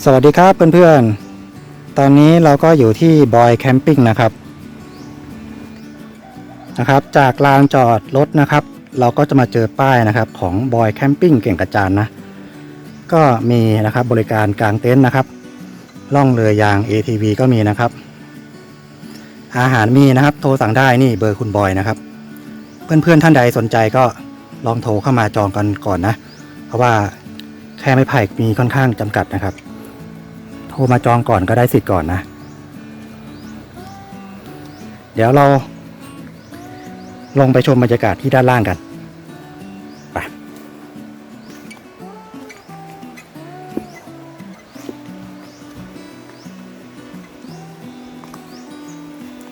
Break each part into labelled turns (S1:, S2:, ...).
S1: สวัสดีครับเพื่อนๆ ตอนนี้เราก็อยู่ที่บอยแคมปิ้งนะครับนะครับ จากลานจอดรถนะครับ เราก็จะมาเจอป้ายนะครับของบอยแคมปิ้งเก่งกระจานนะ ก็มีนะครับบริการกางเต็นท์นะครับ ล่องเรือยาง ATV ก็มีนะครับ อาหารมีนะครับ โทรสั่งได้นี่เบอร์คุณบอยนะครับ เพื่อนๆท่านใดสนใจก็ลองโทรเข้ามาจองกันก่อนนะ เพราะว่าแค่ไม่ไผ่มีค่อนข้างจำกัดนะครับ โทรมาจองก่อนก็ได้สิทธิ์ก่อนนะ เดี๋ยวเราลงไปชมบรรยากาศที่ด้านล่างกันไป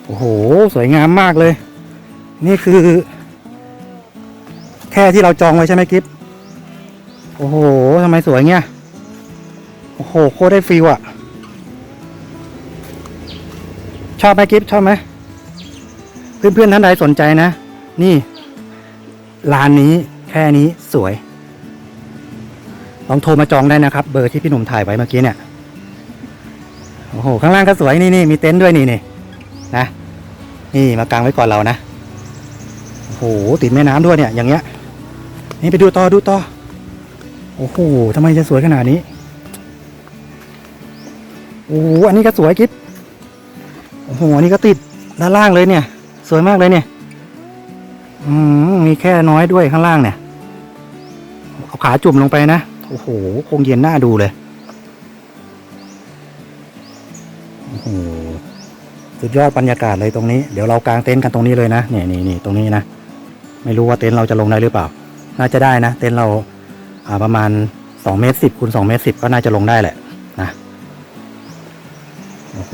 S1: โอ้โห สวยงามมากเลย นี่คือ แค่ที่เราจองไว้ใช่ไหมกิฟโอ้โหทำไมสวยเงี้ย โอ้โห โคตรได้ฟิลอะ ชอบไหมกิฟชอบไหมเพื่อนๆท่านใดสนใจนะ นี่ร้านนี้แค่นี้สวย ลองโทรมาจองได้นะครับ เบอร์ที่พี่หนุ่มถ่ายไว้เมื่อกี้เนี่ยโอ้โหข้างล่างก็สวยนี่นี่มีเต็นท์ด้วยนี่นี่นะนี่มากางไว้ก่อนเรานะโอ้โหติดแม่น้ำด้วยเนี่ยอย่างเงี้ย นี่ไปดูต่อดูต่อโอ้โหทำไมจะสวยขนาดนี้โอ้โหอันนี้ก็สวยกิ๊บ อ้โหนนี้ก็ติดด้านล่างเลยเนี่ย สวยมากเลยเนี่ย อืมมีแค่น้อยด้วยข้างล่างเนี่ย เอาขาจุ่มลงไปนะ โอ้โห คงเย็นหน้าดูเลย โอ้โห สุดยอดบรรยากาศเลยตรงนี้ เดี๋ยวเรากางเต็นท์กันตรงนี้เลยนะนี่นี่นี่ตรงนี้นะ ไม่รู้ว่าเต็นท์เราจะลงได้หรือเปล่า น่าจะได้นะ เต็นท์เราอ่าประมาณสองเมตรสิบคูณสองเมตรสิบก็น่าจะลงได้แหละนะ โอ้โห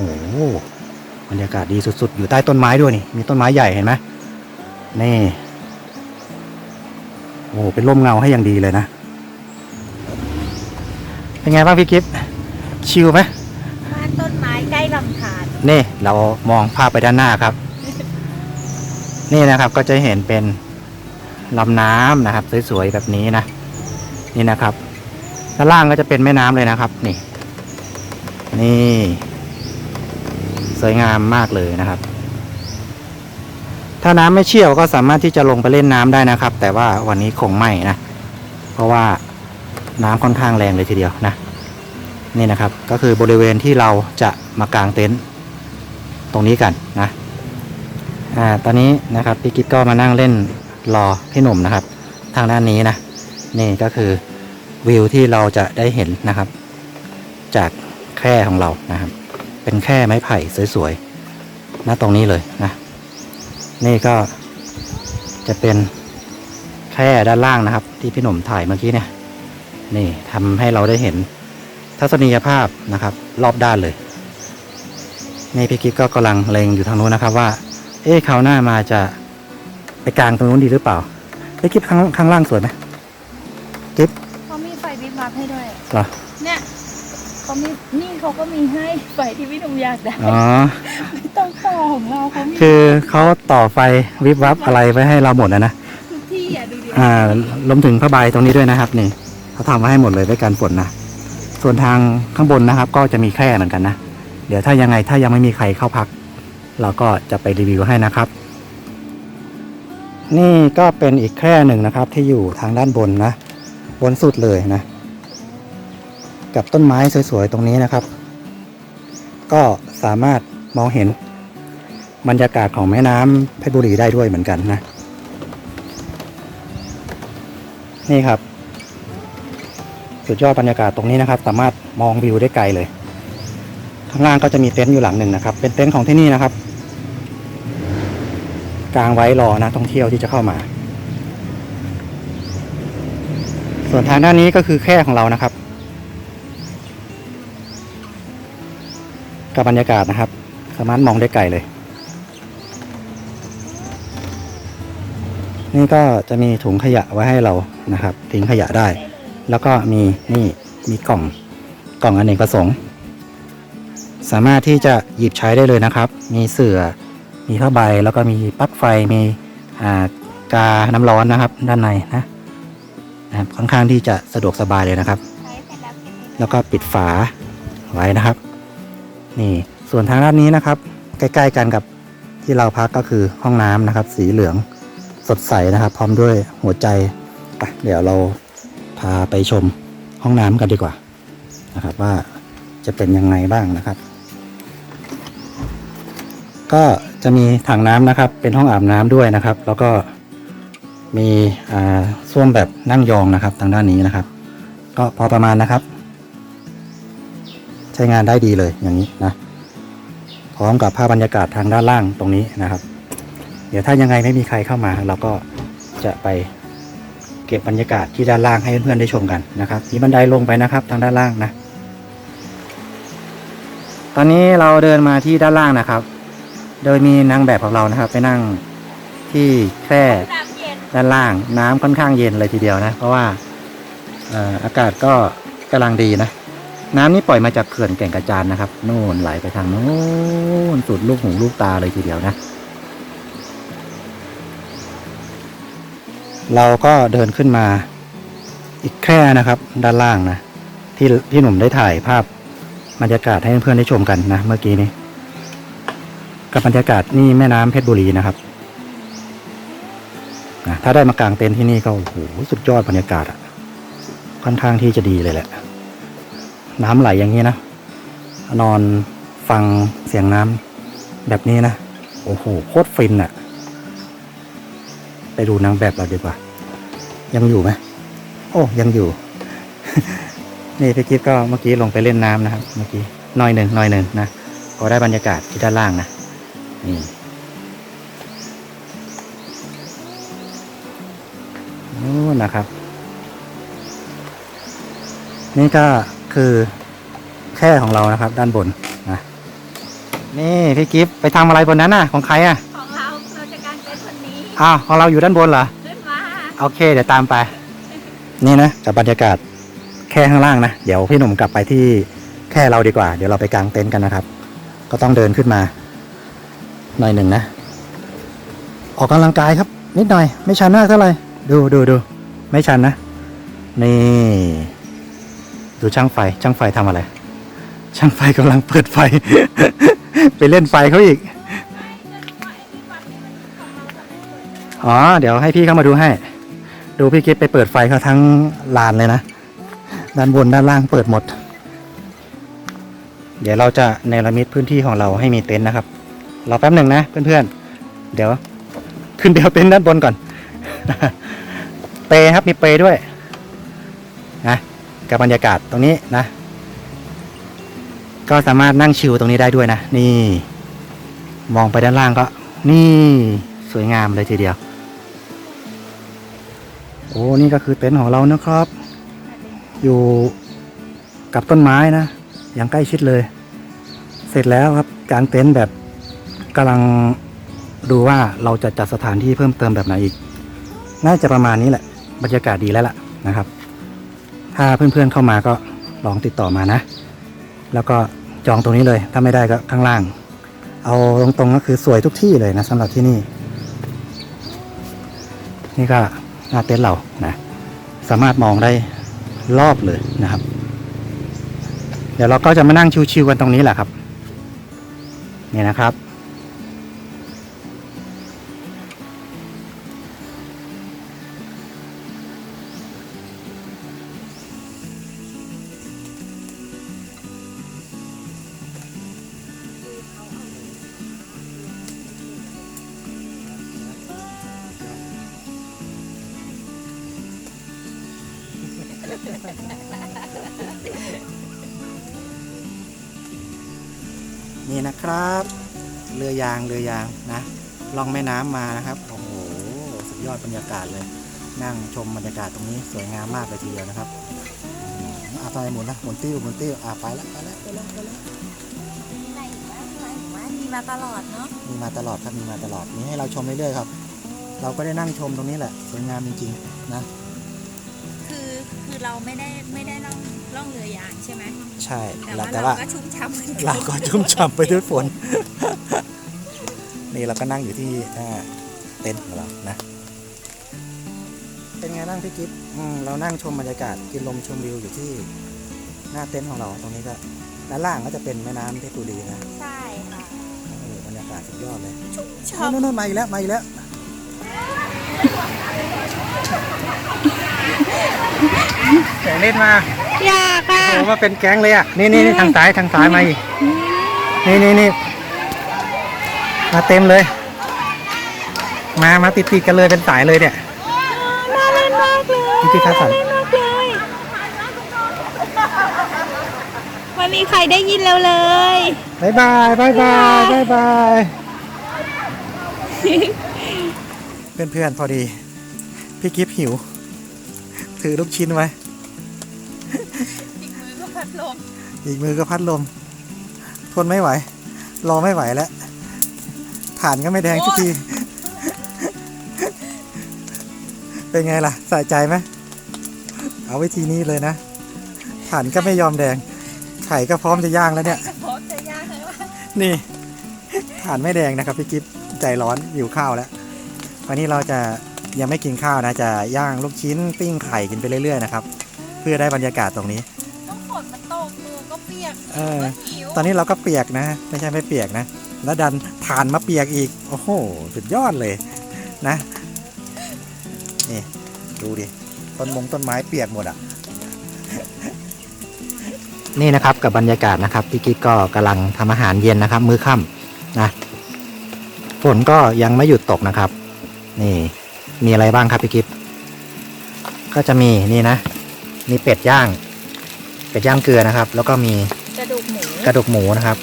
S1: บรรยากาศดีสุดๆ อยู่ใต้ต้นไม้ด้วยนี่ มีต้นไม้ใหญ่เห็นไหมนี่ โอ้โหเป็นร่มเงาให้อย่างดีเลยนะ เป็นไงบ้างพี่กิฟต์ชิลไหม
S2: บ้านต้นไม้ใกล้ลำธาร
S1: นี่เรามองภาพไปด้านหน้าครับ นี่นะครับก็จะเห็นเป็นลำน้ำนะครับ สวยๆแบบนี้นะ นี่นะครับด้านล่างก็จะเป็นแม่น้ำเลยนะครับ นี่ นี่ สวยงามมากเลยนะครับ ถ้าน้ำไม่เชี่ยวก็สามารถที่จะลงไปเล่นน้ำได้นะครับ แต่ว่าวันนี้คงไม่นะ เพราะว่าน้ำค่อนข้างแรงเลยทีเดียวนะ นี่นะครับก็คือบริเวณที่เราจะมากางเต็นท์ตรงนี้กันนะอ่าตอนนี้นะครับพี่กิ๊กก็มานั่งเล่นรอพี่หนุ่มนะครับ ทางด้านนี้นะ นี่ก็คือวิวที่เราจะได้เห็นนะครับ จากแคร่ของเรานะครับ เป็นแคร่ไม้ไผ่สวยๆณตรงนี้เลยนะ นี่ก็จะเป็นแคร่ด้านล่างนะครับ ที่พี่หนุ่มถ่ายเมื่อกี้เนี่ย นี่ทำให้เราได้เห็นทัศนียภาพนะครับ รอบด้านเลย นี่พี่กิ๊กก็กำลังเลงอยู่ทางนู้นนะครับว่า เอ๊ะคราวหน้ามาจะไปกลางตรงนู้นดีหรือเปล่าพี่กิ๊กข้างข้างล่างสวยไหม
S2: เขามีไฟวิบวับให้ด้วย
S1: เหรอ
S2: เนี่ยเขามีนี่เขาก็มีให้ไฟที่พี่หนุ่มอยากได้
S1: อ๋อ
S2: ไม่ต้องต่อของเราเขามี
S1: คือเขาต่อไฟวิบวับอะไรไว้ให้เราหมดนะนะ
S2: ทุกที่อะดูดิ
S1: อ่ารวมถึงผ้าใบตรงนี้ด้วยนะครับ นี่เขาทำไว้ให้หมดเลยไว้กันฝนนะส่วนทางข้างบนนะครับ ก็จะมีแคร่เหมือนกันนะ เดี๋ยวถ้ายังไงถ้ายังไม่มีใครเข้าพัก เราก็จะไปรีวิวให้นะครับ นี่ก็เป็นอีกแคร่หนึ่งนะครับ ที่อยู่ทางด้านบนนะ บนสุดเลยนะ กับต้นไม้สวยๆตรงนี้นะครับ ก็สามารถมองเห็นบรรยากาศของแม่น้ำเพชรบุรีได้ด้วยเหมือนกันนะ นี่ครับสุดยอดบรรยากาศตรงนี้นะครับ สามารถมองวิวได้ไกลเลย ข้างล่างก็จะมีเต็นท์อยู่หลังหนึ่งนะครับ เป็นเต็นท์ของที่นี่นะครับกางไว้รอนะท่องเที่ยวที่จะเข้ามา ส่วนทางด้านนี้ก็คือแค่ของเรานะครับ กับบรรยากาศนะครับ สามารถมองได้ไกลเลย นี่ก็จะมีถุงขยะไว้ให้เรานะครับ ทิ้งขยะได้ แล้วก็มีนี่มีกล่องกล่องอเนกประสงค์ สามารถที่จะหยิบใช้ได้เลยนะครับ มีเสื่อมีผ้าใบแล้วก็มีปลั๊กไฟมีอ่ากาน้ำร้อนนะครับ ด้านในนะนะครับค่อนข้างที่จะสะดวกสบายเลยนะครับ
S2: แล้วก็
S1: ปิดฝาไว้นะครับ นี่ส่วนทางด้านนี้นะครับ ใกล้ ๆ กันกับที่เราพักก็คือห้องน้ำนะครับ สีเหลืองสดใสนะครับ พร้อมด้วยหัวใจไปเดี๋ยวเราพาไปชมห้องน้ำกันดีกว่านะครับ ว่าจะเป็นยังไงบ้างนะครับ ก็จะมีถังน้ำนะครับ เป็นห้องอาบน้ำด้วยนะครับ แล้วก็มีอ่าส้วมแบบนั่งยองนะครับ ทางด้านนี้นะครับ ก็พอประมาณนะครับ ใช้งานได้ดีเลยอย่างนี้นะพร้อมกับภาพบรรยากาศทางด้านล่างตรงนี้นะครับ เดี๋ยวถ้ายังไงไม่มีใครเข้ามา เราก็จะไปเก็บบรรยากาศที่ด้านล่างให้เพื่อนๆได้ชมกันนะครับมีบันไดลงไปนะครับ ทางด้านล่างนะตอนนี้เราเดินมาที่ด้านล่างนะครับ โดยมีนางแบบของเรานะครับ ไปนั่งที่แคร่ด้านล่างน้ำค่อนข้างเย็นเลยทีเดียวนะ เพราะว่าเอ่ออากาศก็กำลังดีนะ น้ำนี่ปล่อยมาจากเขื่อนแก่งกระจานนะครับโน่นไหลไปทางโน้นสุดลูกหูลูกตาเลยทีเดียวนะ เราก็เดินขึ้นมา อีกแค่นะครับ ด้านล่างนะที่ที่หนุ่มได้ถ่ายภาพบรรยากาศให้เพื่อนๆได้ชมกันนะเมื่อกี้นี้ กับบรรยากาศนี่แม่น้ำเพชรบุรีนะครับนะถ้าได้มากางเต็นท์ที่นี่ก็โอ้โหสุดยอดบรรยากาศอะค่อนข้างที่จะดีเลยแหละ น้ำไหลอย่างนี้นะ นอนฟังเสียงน้ำแบบนี้นะ โอ้โหโคตรฟินอะไปดูนางแบบเราดีกว่า ยังอยู่ไหมโอ้ยังอยู่ นี่พี่กิฟก็เมื่อกี้ลงไปเล่นน้ำนะครับ เมื่อกี้น้อยหนึ่งน้อยหนึ่งนะก็ได้บรรยากาศที่ด้านล่างนะนี่นู่นนะครับ นี่ก็ คือแค่ของเรานะครับ ด้านบนนะนี่พี่กิฟต์ไปทำอะไรบนนั้นน่ะ ของใครอะ
S2: ของเราเราจะการเป็นคนนี้
S1: อ้าวของเราอยู่ด้านบนเหรอ
S2: ขึ้นมา
S1: โอเค เดี๋ยวตามไป นี่นะกับบรรยากาศแค่ข้างล่างนะเดี๋ยวพี่หนุ่มกลับไปที่แค่เราดีกว่า เดี๋ยวเราไปกางเต็นท์กันนะครับ ก็ต้องเดินขึ้นมา หน่อยหนึ่งนะ ออกกำลังกายครับ นิดหน่อย ไม่ชันมากเท่าไหร่ดูดูดูไม่ชันนะ นี่ ดูช่างไฟ ช่างไฟทำอะไร ช่างไฟกำลังเปิดไฟ ไปเล่นไฟเขาอีก อ๋อ เดี๋ยวให้พี่เข้ามาดูให้ ดูพี่กิฟไปเปิดไฟเขาทั้งลานเลยนะ ด้านบนด้านล่างเปิดหมด เดี๋ยวเราจะเนรมิตพื้นที่ของเราให้มีเต็นท์นะครับ รอแป๊บหนึ่งนะเพื่อนๆ เดี๋ยว ขึ้นเดี๋ยวเต็นท์ด้านบนก่อน เปครับมีเปด้วยนะ กับบรรยากาศตรงนี้นะ ก็สามารถนั่งชิลตรงนี้ได้ด้วยนะ นี่ มองไปด้านล่างก็ นี่สวยงามเลยทีเดียว โอ้นี่ก็คือเต็นท์ของเรานะครับ อยู่กับต้นไม้นะอย่างใกล้ชิดเลย เสร็จแล้วครับกางเต็นท์แบบกำลังดูว่าเราจะจัดสถานที่เพิ่มเติมแบบไหนอีก น่าจะประมาณนี้แหละ บรรยากาศดีแล้วล่ะนะครับ ถ้าเพื่อนๆเข้ามาก็ลองติดต่อมานะ แล้วก็จองตรงนี้เลย ถ้าไม่ได้ก็ข้างล่าง เอาตรงๆก็คือสวยทุกที่เลยนะสำหรับที่นี่ นี่ก็หน้าเต็นท์เรานะ สามารถมองได้รอบเลยนะครับ เดี๋ยวเราก็จะมานั่งชิวๆกันตรงนี้แหละครับ นี่นะครับากาศเลย นั่งชมบรรยากาศตรงนี้สวยงามมากเลยทีเดียวนะครับอาไปหมุนนะหมุนติ้วหมุนติ้วอาไปแล้วไปแล้วไปแล้วไปแล้ว
S2: ไหนบ้างไหนบ้ามีมาตลอดเนาะ
S1: มีมาตลอดครับมีมาตลอดมีให้เราชมเรื่อยๆครับ เราก็ได้นั่งชมตรงนี้แหละสวยงามจริงๆนะ
S2: คือคือเราไม่ได้ไม่ได้ล่องล่องเรือยางใช่ไหม
S1: ใช่
S2: แต่
S1: ว่า
S2: เราก็ชุ่มฉ่ำ
S1: เราก็ชุ่มฉ่ำไปด้วยฝนนี่เราก็นั่งอยู่ที่เต็นท์ของเรานะ เป็นไงบ้างพี่กิฟต์อืมเรานั่งชมบรรยากาศกินลมชมวิวอยู่ที่หน้าเต็นท์ของเราตรงนี้ก็ด้านล่างก็จะเป็นแม่น้ำเพชรบุรีนะ
S2: ใช่ค่ะ
S1: โอ้โหบรรยากาศสุดยอดเลย
S2: ชอบ
S1: โน่นโน่นมาอีกแล้วมาอีกแล้วแข่งเล่นมา
S2: อยากอะ
S1: โอ้โหมาเป็นแก๊งเลยอะนี่นี่นี่ทางซ้ายทางซ้ายมาอีกนี่นี่นี่มาเต็มเลย มามาติดติดๆกันเลยเป็นสายเลยเนี่ย
S2: น่าเล่นมากเลย
S1: พี่ที่คัสสัน
S2: น่าเล่นมากเลยไม่มีใครได้ยินแล้วเลย
S1: บายบายบายบายบายบายเพื่อนเพื่อนๆพอดี พี่กิฟหิว ถือลูกชิ้นไว้
S2: อีกมือก็พัดลม
S1: อีกมือก็พัดลม ทนไม่ไหว รอไม่ไหวแล้วฐานก็ไม่แดงสักที เป็นไงล่ะ สะใจไหม เอาไว้ทีนี้เลยนะฐานก็ไม่ยอมแดง ไข่ก็พร้อมจะย่างแล้วเนี่ย
S2: พร้อมจะย่างแล้ว
S1: นี่ฐานไม่แดงนะครับพี่กิฟใจร้อนหิวข้าวแล้ว วันนี้เราจะยังไม่กินข้าวนะ จะย่างลูกชิ้นปิ้งไข่กินไปเรื่อยๆนะครับ เพื่อได้บรรยากาศตรงนี้
S2: ต้องฝนมันตกมือก็เปียก
S1: เออ
S2: ก็หิว
S1: ตอนนี้เราก็เปียกนะ ไม่ใช่ไม่เปียกนะ แล้วดันฐานมาเปียกอีก โอ้โห สุดยอดเลยนะ นี่ ดูดิ ต้นมงต้นไม้เปียกหมดอะ นี่นะครับกับบรรยากาศนะครับพี่กิ๊กก็กำลังทำอาหารเย็นนะครับ มื้อค่ำนะฝนก็ยังไม่หยุดตกนะครับ นี่มีอะไรบ้างครับพี่กิ๊กก็จะมีนี่นะ มีเป็ดย่าง เป็ดย่างเกลือนะครับ แล้วก็มี
S2: กระดูกหมู
S1: กระดูกหมูนะครับ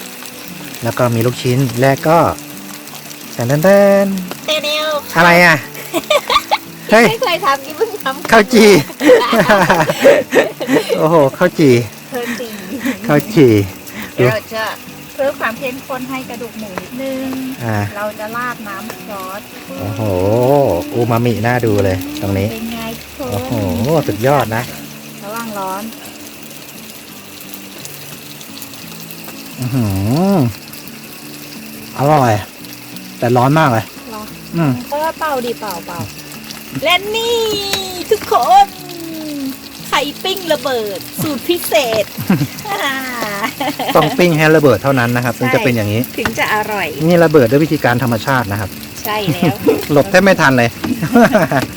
S1: แล้วก็มีลูกชิ้นและก็แตนแตนแตน
S2: เตเนล
S1: อะไรอะ เฮ้ย
S2: ไม่เคยทำกี่เพิ่งทำ
S1: ข้าวจีโอ้โหข้าวจี
S2: เธอตี
S1: ข้าวจี
S2: เดี๋ยวเราจะเพิ่มความเข้มข้นให้กระดูกหมูนิดนึง
S1: อ่า
S2: เราจะราดน้ำซอส
S1: โอ้โห อูมามิน่าดูเลย ตรงนี้
S2: เป็นไงทุก
S1: โอ้
S2: ค
S1: โห
S2: น
S1: สุดยอดนะ
S2: ระวังร้อน
S1: อือหืออร่อย แต่ร้อนมากเลย
S2: ร้อน
S1: อืม
S2: ก็เป่าดิเป่าเป่า และนี่ทุกคน ไข่ปิ้งระเบิด สูตรพิเศษ
S1: ต้องปิ้งให้ระเบิดเท่านั้นนะครับถึงจะเป็นอย่างนี้
S2: ถึงจะอร่อย
S1: นี่ระเบิดด้วยวิธีการธรรมชาตินะครับ
S2: ใช่แล้ว
S1: หลบแทบไม่ทันเลย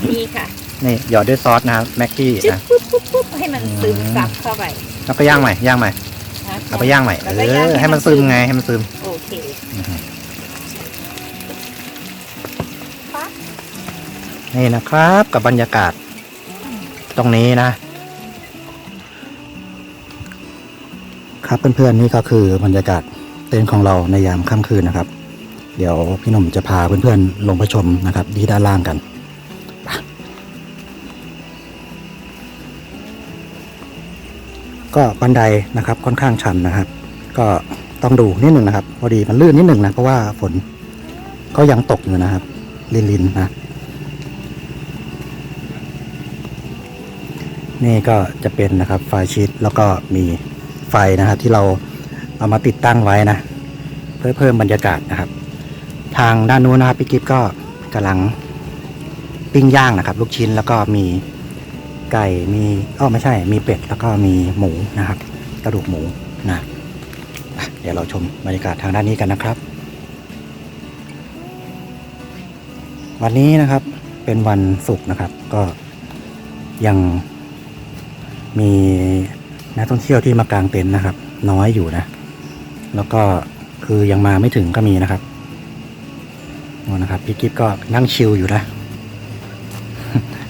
S2: นี่ค่ะ
S1: นี่หยอดด้วยซอสนะครับแม็กกี้
S2: จึ๊บ
S1: นะ
S2: ปุ๊บปุ๊บปุ๊บให้มันซึมซับเข้าไป
S1: แล้วก็ย่างใหม่ย่างใหม่
S2: นะ
S1: เอาไปย่างใหม่เอ
S2: แล้วก็ย่าง
S1: อให้มันซึมไงให้มันซึม
S2: โอเค
S1: นี่นะครับกับบรรยากาศ ตรงนี้นะ ครับเพื่อนๆนี่ก็คือบรรยากาศเต็นท์ของเราในยามค่ำคืนนะครับ เดี๋ยวพี่หนุ่มจะพาเพื่อนๆลงไปชมนะครับที่ด้านล่างกันก็บันไดนะครับค่อนข้างชันนะครับ ก็ต้องดูนิดหนึ่งนะครับ พอดีมันลื่นนิดหนึ่งนะเพราะว่าฝนก็ยังตกอยู่นะครับ ลินๆนะ นี่ก็จะเป็นนะครับไฟชีตแล้วก็มีไฟนะครับที่เราเอามาติดตั้งไว้นะ เพื่อเพิ่มบรรยากาศนะครับ ทางด้านนู้นนะครับพี่กิฟก็กำลังปิ้งย่างนะครับ ลูกชิ้นแล้วก็มีไก่มีอ้อไม่ใช่ มีเป็ดแล้วก็มีหมูนะครับ กระดูกหมูนะเดี๋ยวเราชมบรรยากาศทางด้านนี้กันนะครับ วันนี้นะครับเป็นวันศุกร์นะครับ ก็ยัง มีนักท่องเที่ยวที่มากางเต็นท์นะครับ น้อยอยู่นะ แล้วก็คือยังมาไม่ถึงก็มีนะครับนู่นะครับพี่กิฟก็นั่งชิลอยู่นะ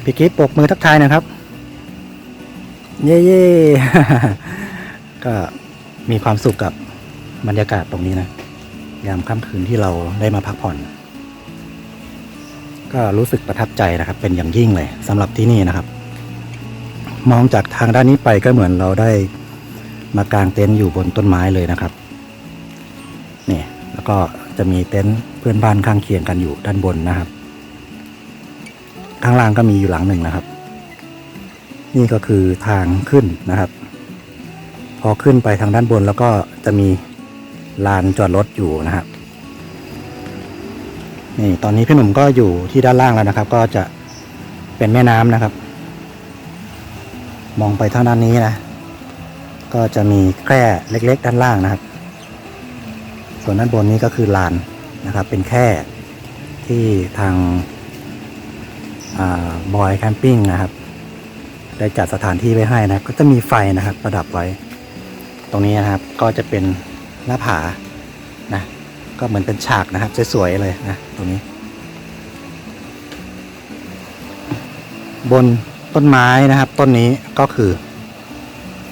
S1: พี่กิฟปรบมือทักทายนะครับ เย่เย่ก็มีความสุขกับบรรยากาศตรงนี้นะ ยามค่ำคืนที่เราได้มาพักผ่อน ก็รู้สึกประทับใจนะครับ เป็นอย่างยิ่งเลยสำหรับที่นี่นะครับ มองจากทางด้านนี้ไปก็เหมือนเราได้มากางเต็นท์อยู่บนต้นไม้เลยนะครับนี่แล้วก็จะมีเต็นท์เพื่อนบ้านข้างเคียงกันอยู่ด้านบนนะครับ ข้างล่างก็มีอยู่หลังหนึ่งนะครับ นี่ก็คือทางขึ้นนะครับ พอขึ้นไปทางด้านบนแล้วก็จะมีลานจอดรถอยู่นะครับนี่ตอนนี้พี่หนุ่มก็อยู่ที่ด้านล่างแล้วนะครับ ก็จะเป็นแม่น้ำนะครับ มองไปทางด้านนี้นะ ก็จะมีแคร่เล็ก ๆ ด้านล่างนะครับ ส่วนด้านบนนี้ก็คือลานนะครับ เป็นแคร่ที่ทางบอยแคมปิ้งนะครับ ได้จัดสถานที่ไว้ให้นะก็จะมีไฟนะครับ ประดับไว้ ตรงนี้นะครับก็จะเป็นหน้าผานะก็เหมือนเป็นฉากนะครับสวยๆเลยนะตรงนี้ บน ต้นไม้นะครับ ต้นนี้ก็คือ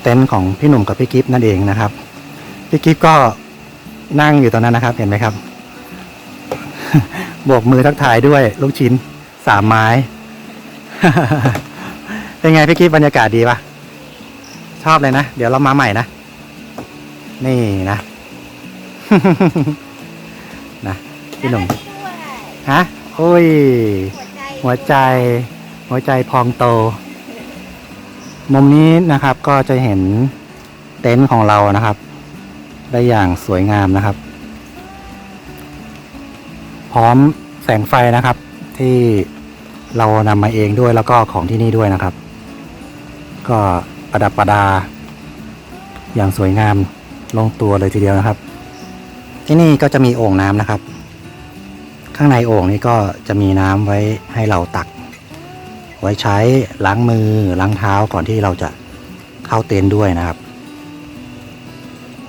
S1: เต็นท์ของพี่หนุ่มกับพี่กิฟต์นั่นเองนะครับ พี่กิฟต์ก็นั่งอยู่ตรงนั้นนะครับ เห็นไหมครับโบกมือทักทายด้วยลูกชิ้นสามไม้ เป็นไงพี่กิฟต์บรรยากาศดีปะชอบเลยนะ เดี๋ยวเรามาใหม่นะ นี่นะนะพี่หนุ่มฮะโอ้ย
S2: หัวใจ
S1: หัวใจพองโต มุมนี้นะครับก็จะเห็นเต็นท์ของเรานะครับ ได้อย่างสวยงามนะครับ พร้อมแสงไฟนะครับ ที่เรานำมาเองด้วยแล้วก็ของที่นี่ด้วยนะครับ ก็ประดับประดา อย่างสวยงามลงตัวเลยทีเดียวนะครับ ที่นี่ก็จะมีโอ่งน้ำนะครับ ข้างในโอ่งนี้ก็จะมีน้ำไว้ให้เราตัก ไว้ใช้ล้างมือล้างเท้าก่อนที่เราจะเข้าเต็นท์ด้วยนะครับ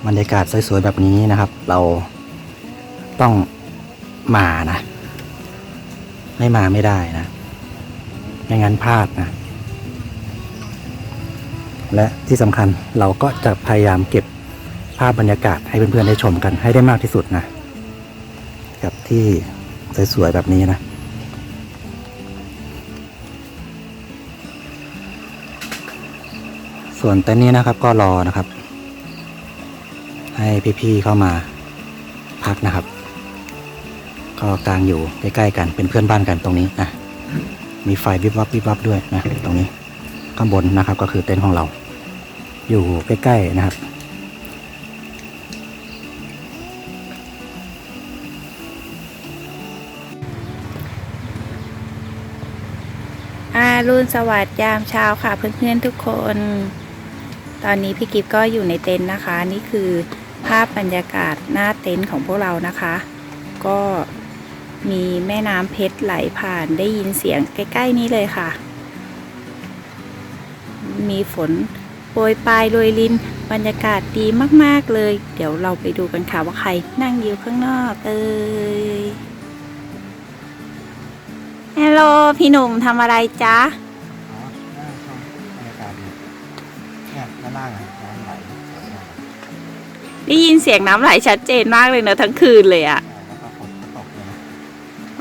S1: บรรยากาศสวยๆแบบนี้นะครับ เราต้องมานะ ไม่มาไม่ได้นะไม่งั้นพลาดนะ และที่สำคัญเราก็จะพยายามเก็บภาพบรรยากาศให้เพื่อนๆได้ชมกันให้ได้มากที่สุดนะ กับที่สวยๆแบบนี้นะ ส่วนเต็นท์นี้นะครับก็รอนะครับ ให้พี่ๆเข้ามาพักนะครับ ก็กลางอยู่ใกล้ๆกันเป็นเพื่อนบ้านกันตรงนี้นะมีไฟวิบวับวิบวับด้วยนะตรงนี้ข้างบนนะครับก็คือเต็นท์ของเรา อยู่ใกล้ ๆนะครับ
S2: อารุณสวัสดิ์ยามเช้าค่ะเพื่อนๆทุกคน ตอนนี้พี่กิฟก็อยู่ในเต็นท์นะคะ นี่คือภาพบรรยากาศหน้าเต็นท์ของพวกเรานะคะ ก็มีแม่น้ำเพชรไหลผ่านได้ยินเสียงใกล้ ๆ นี้เลยค่ะ มีฝนโปรยปลายโรยลินบรรยากาศดีมากๆเลย เดี๋ยวเราไปดูกันค่ะว่าใครนั่งอยู่ข้างนอกเอ้ยฮัลโหลพี่หนุ่มทำอะไรจ๊ะ
S1: ได้
S2: ยินเสียงน้ำไหลชัดเจนมากเลยเนอะทั้งคืนเลยอะ
S1: แล้วก็ฝนก็ตกเลยนะ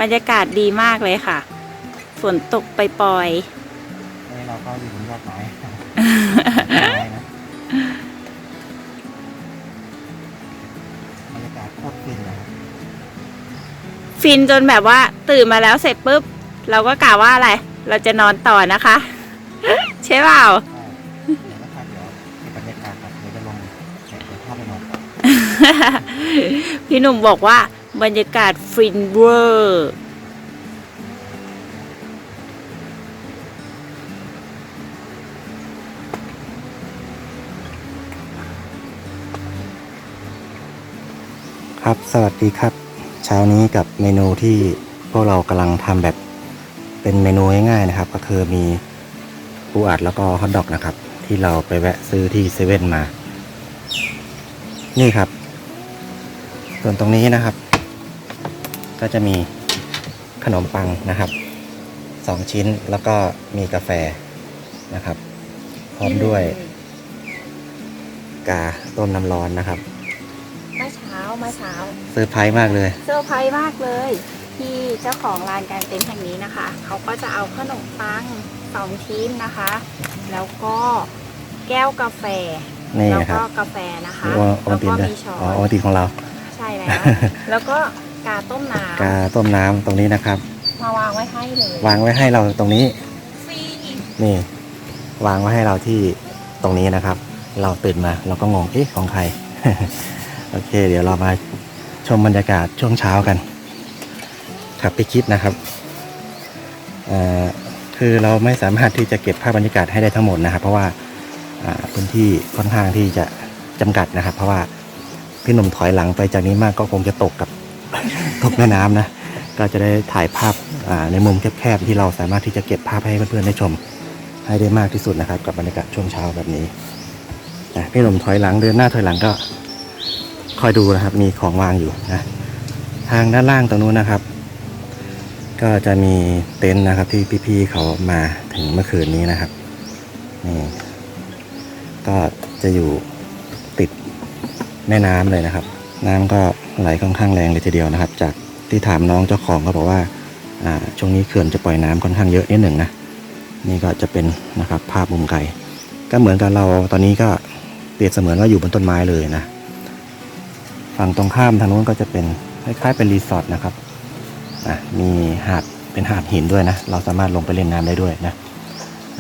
S2: บรรยากาศดีมากเลยค่ะ ฝนตกไปปล่อย
S1: นี่เราก็อยู่บนยอดไม้ไม้นะบรรยากาศโคตรฟินเลยครับ
S2: ๆฟินจนแบบว่า ตื่นมาแล้วเสร็จปุ๊บ เราก็กล่าวว่าอะไร เราจะนอนต่อนะคะ ใช่เปล่า
S1: ใช่
S2: พี่หนุ่มบอกว่าบรรยากาศฟินเวอร์
S1: ครับ สวัสดีครับ เช้านี้กับเมนูที่พวกเรากำลังทำแบบเป็นเมนูง่ายๆนะครับ ก็คือมีปูอัดแล้วก็ฮอทดอกนะครับ ที่เราไปแวะซื้อที่เซเว่นมา นี่ครับ ส่วนตรงนี้นะครับ ก็จะมีขนมปังนะครับสองชิ้นแล้วก็มีกาแฟนะครับ พร้อมด้วย กาต้มน้ำร้อนนะครับ
S2: เมื่อเช้าเมื่อเช้า
S1: เซอร์ไพรส์มากเลย
S2: เซอร์ไพรส์มากเลย ที่เจ้าของร้านการเต็นท์แห่งนี้นะคะ เขาก็จะเอาขนมปังสองชิ้นนะคะ แล้วก็แก้วกาแฟ
S1: นี่
S2: แล้ว
S1: นะครับ
S2: ก็กาแฟนะคะ
S1: โอโอ
S2: แล้ว
S1: วัลติน
S2: ก็
S1: ด้วย
S2: มีช้อ
S1: อ๋อโอนวัลตินของเรา
S2: ใช่แล้ว แล้วก็กาต้มน้
S1: กาต้มน้ำตรงนี้นะครับำ
S2: มาวางไว้ให้เลยวา
S1: งไว้ให้เราตรงนี้
S2: ฟรีอีก
S1: นี่ วางไว้ให้เราที่ตรงนี้นะครับ เราตื่นมาเราก็งงเอ๊ะของใคร โอเค เดี๋ยวเรามาชมบรรยากาศช่วงเช้ากันครับไปคิดนะครับเอ่อคือเราไม่สามารถที่จะเก็บภาพบรรยากาศให้ได้ทั้งหมดนะครับ เพราะว่าอ่าพื้นที่ค่อนข้างที่จะจำกัดนะครับ เพราะว่า พี่หนุ่มถอยหลังไปจากนี้มากก็คงจะตกกับ ตกแม่น้ำนะ ก็จะได้ถ่ายภาพาในมุมแคบๆที่เราสามารถที่จะเก็บภาพให้เพื่อนๆได้ชม ให้ได้มากที่สุดนะครับ กับบรรยากาศช่วงเช้าแบบนี้นะพี่หนุ่มถอยหลังเดินหน้าถอยหลังก็ คอยดูนะครับ มีของวางอยู่นะทางด้านล่างตรงนู้นนะครับ ก็จะมีเต็นท์นะครับที่พี่ๆเขามาถึงเมื่อคืนนี้นะครับนี่ก็จะอยู่ แม่น้ำเลยนะครับ น้ำก็ไหลค่อนข้างแรงเลยทีเดียวนะครับ จากที่ถามน้องเจ้าของก็บอกว่าช่วงนี้เขื่อนจะปล่อยน้ำค่อนข้างเยอะนิดหนึ่งนะนี่ก็จะเป็นนะครับภาพมุมไกลก็เหมือนกับเราตอนนี้ก็เปรียบเสมือนว่าอยู่บนต้นไม้เลยนะฝั่งตรงข้ามทางนู้นก็จะเป็นคล้ายๆเป็นรีสอร์ทนะครับอะมีหาดเป็นหาดหินด้วยนะ เราสามารถลงไปเล่นน้ำได้ด้วยนะ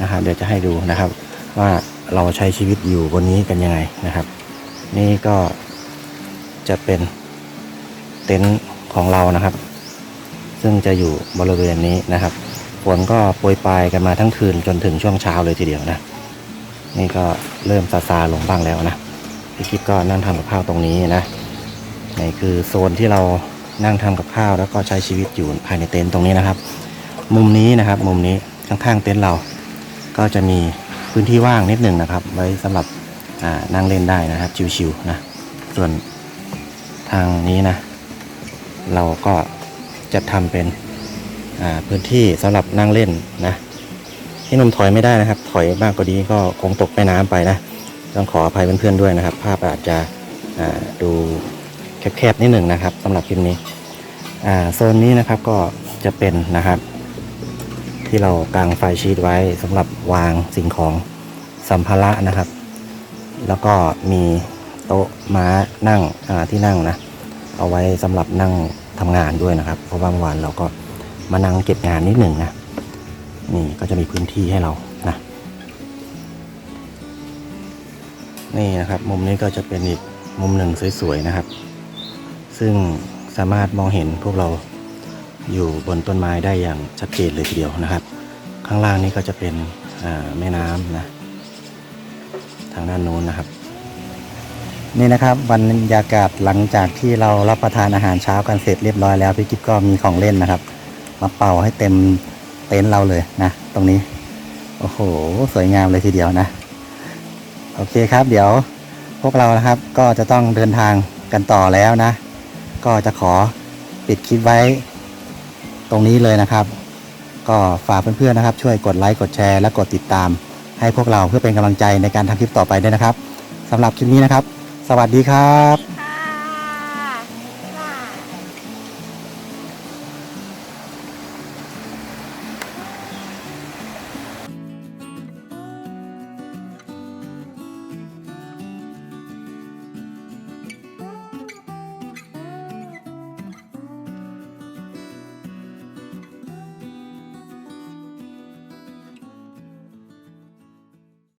S1: นะครับเดี๋ยวจะให้ดูนะครับ ว่าเราใช้ชีวิตอยู่บนนี้กันยังไงนะครับ นี่ก็จะเป็นเต็นท์ของเรานะครับ ซึ่งจะอยู่บริเวณนี้นะครับฝนก็โปรยปลายกันมาทั้งคืนจนถึงช่วงเช้าเลยทีเดียวนะ นี่ก็เริ่มซาซาลงบ้างแล้วนะพี่คิดก็นั่งทำกับข้าวตรงนี้นะนี่คือโซนที่เรานั่งทำกับข้าวแล้วก็ใช้ชีวิตอยู่ภายในเต็นท์ตรงนี้นะครับ มุมนี้นะครับ มุมนี้ข้างๆเต็นท์เรา ก็จะมีพื้นที่ว่างนิดหนึ่งนะครับ ไว้สำหรับ นั่งเล่นได้นะครับ ชิวๆนะ ส่วนทางนี้นะ เราก็จะทำเป็นพื้นที่สำหรับนั่งเล่นนะที่นมถอยไม่ได้นะครับ ถอยมากกว่านี้ก็คงตกแม่น้ำไปนะ ต้องขออภัยเพื่อนๆด้วยนะครับ ภาพอาจจะดูแคบๆนิดหนึ่งนะครับสำหรับคลิปนี้โซนนี้นะครับก็จะเป็นนะครับ ที่เรากางไฟชีตไว้สำหรับวางสิ่งของสัมภาระนะครับ แล้วก็มีโต๊ะม้านั่งที่นั่งนะ เอาไว้สำหรับนั่งทำงานด้วยนะครับ เพราะว่าเมื่อวานเราก็มานั่งเก็บงานนิดหนึ่งนะ นี่ก็จะมีพื้นที่ให้เรานะ นี่นะครับ มุมนี้ก็จะเป็นอีกมุมหนึ่งสวยๆนะครับ ซึ่งสามารถมองเห็นพวกเราอยู่บนต้นไม้ได้อย่างชัดเจนเลยทีเดียวนะครับ ข้างล่างนี้ก็จะเป็นแม่น้ำนะ ทางด้านโน้นนะครับ นี่นะครับบรรยากาศหลังจากที่เรารับประทานอาหารเช้ากันเสร็จเรียบร้อยแล้วพี่กิ๊บก็มีของเล่นนะครับ มาเป่าให้เต็มเต็นท์เราเลยนะ ตรงนี้ โอ้โห สวยงามเลยทีเดียวนะ โอเคครับ เดี๋ยวพวกเรานะครับก็จะต้องเดินทางกันต่อแล้วนะ ก็จะขอปิดคลิปไว้ตรงนี้เลยนะครับ ก็ฝากเพื่อนๆนะครับ ช่วยกดไลค์กดแชร์และกดติดตาม ให้พวกเราเพื่อเป็นกำลังใจในการทำคลิปต่อไปด้วยนะครับสำหรับคลิปนี้นะครับ สวัสดีครับ